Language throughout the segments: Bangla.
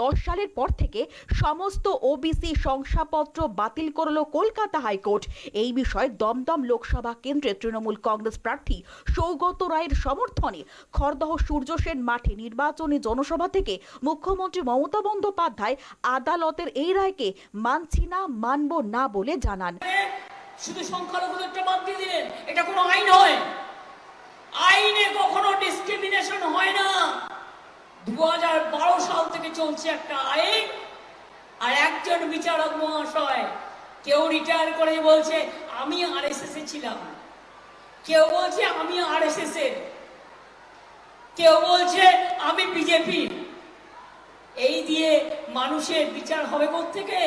দশ সালের পর থেকে সমস্ত ওবিসি শংসাপত্র বাতিল করল কলকাতা হাইকোর্ট। এই বিষয়ে দমদম লোকসভা কেন্দ্রে তৃণমূল কংগ্রেস প্রার্থী সৌগত রায়ের সমর্থনে খড়দহ সূর্য সেন মাঠে নির্বাচনী জনসভা থেকে মুখ্যমন্ত্রী মমতা বন্দ্যোপাধ্যায় আদালতের এই রায়কে মানছি না, মানব না বলে জানান। শুধু সংখ্যালঘুদেরটা বাদ দিয়ে দিলেন, এটা কোনো আইন হয় আইনে কখনো ডিসক্রিমিনেশন হয় না। দু সাল থেকে চলছে একটা আইন, আর একজন বিচারক মহাশয় কেউ রিটায়ার করে বলছে, আমি এস এ ছিলাম। কেউ বলছে, আমি এস এর। কেউ বলছে, আমি বিজেপি এই দিয়ে মানুষের বিচার হবে থেকে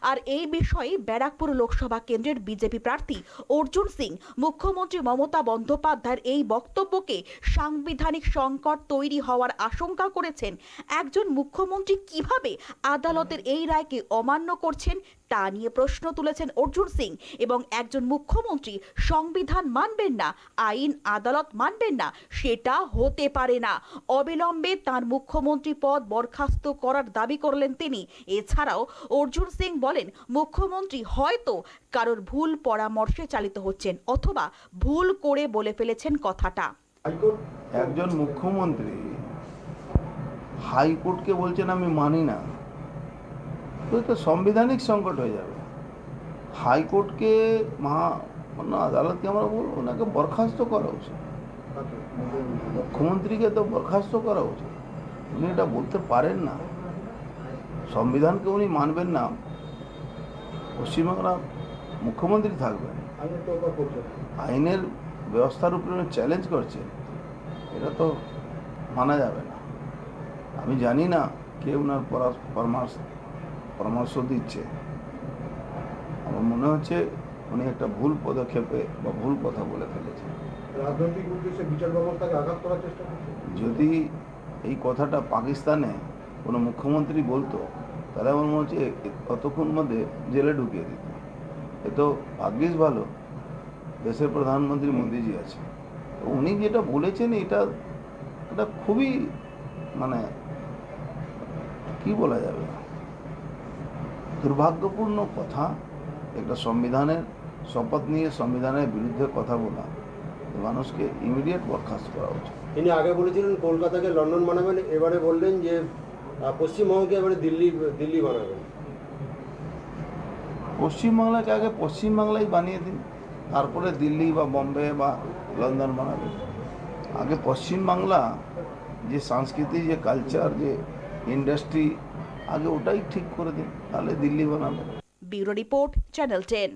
আর এই বিষয়ে ব্যারাকপুর লোকসভা কেন্দ্রের বিজেপি প্রার্থী অর্জুন সিং, মুখ্যমন্ত্রী মমতা বন্দ্যোপাধ্যায়ের এই বক্তব্যকে সাংবিধানিক সংকট তৈরি হওয়ার আশঙ্কা করেছেন। একজন মুখ্যমন্ত্রী কীভাবে আদালতের এই রায়কে অমান্য করছেন তা নিয়ে প্রশ্ন তুলেছেন অর্জুন সিং এবং একজন মুখ্যমন্ত্রী, সংবিধান মানবেন না, আইন আদালত মানবেন না, সেটা হতে পারে না। অবিলম্বে তার মুখ্যমন্ত্রী পদ বরখাস্ত করার দাবি করলেন তিনি। এছাড়াও অর্জুন সিং বলেন, মুখ্যমন্ত্রী হয়তো কারোর ভুল পরামর্শে চালিত হচ্ছেন অথবা ভুল করে বলে ফেলেছেন কথাটা। একজন মুখ্যমন্ত্রী হাইকোর্টকে বলছেন, আমি মানি না। তো সাংবিধানিক সংকট হয়ে যাবে। হাইকোর্টকে মহা মান্য আদালতকে আমরা বলব? ওনাকে বরখাস্ত করা উচিত। মুখ্যমন্ত্রীকে তো বরখাস্ত করা উচিত। উনি এটা বলতে পারেন না। সংবিধানকে উনি মানবেন না। পশ্চিমবাংলা মুখ্যমন্ত্রী থাকবেন। আইনের ব্যবস্থার উপরে চ্যালেঞ্জ করছে এটা তো মানা যাবে না। আমি জানি না কে ওনার পরামর্শ পরামর্শ দিচ্ছে। আমার মনে হচ্ছে উনি একটা ভুল পদক্ষেপে বা ভুল কথা বলে ফেলেছে রাজনৈতিক উদ্দেশ্যে বিচার ব্যবস্থাকে আঘাত করার চেষ্টা যদি এই কথাটা পাকিস্তানে কোনো মুখ্যমন্ত্রী বলতো তাহলে আমার মনে হচ্ছে ততক্ষণ মধ্যে জেলে ঢুকিয়ে দিত। এ তো ভাগ্যিস ভালো, দেশের প্রধানমন্ত্রী মোদিজি আছে উনি যেটা বলেছেন এটা এটা খুবই মানে কি বলা যাবে? দুর্ভাগ্যপূর্ণ কথা, একটা সংবিধানের শপথ নিয়ে সংবিধানের বিরুদ্ধে কথা বলা মানুষকে ইমিডিয়েট বরখাস্ত করা উচিত। তিনি আগে বলেছিলেন, কলকাতাকে লন্ডন বানাবেন, এবারে বললেন যে পশ্চিমবঙ্গকে এবারে দিল্লি দিল্লি বানাবেন। পশ্চিমবাংলাকে আগে পশ্চিমবাংলাই বানিয়ে দিন তারপরে দিল্লি বা বম্বে বা লন্ডন বানাবে আগে পশ্চিমবাংলা যে সংস্কৃতি যে কালচার যে ইন্ডাস্ট্রি আগে ওটাই ঠিক করে দিন তাহলে দিল্লি বানাবে ব্যুরো রিপোর্ট চ্যানেল টেন।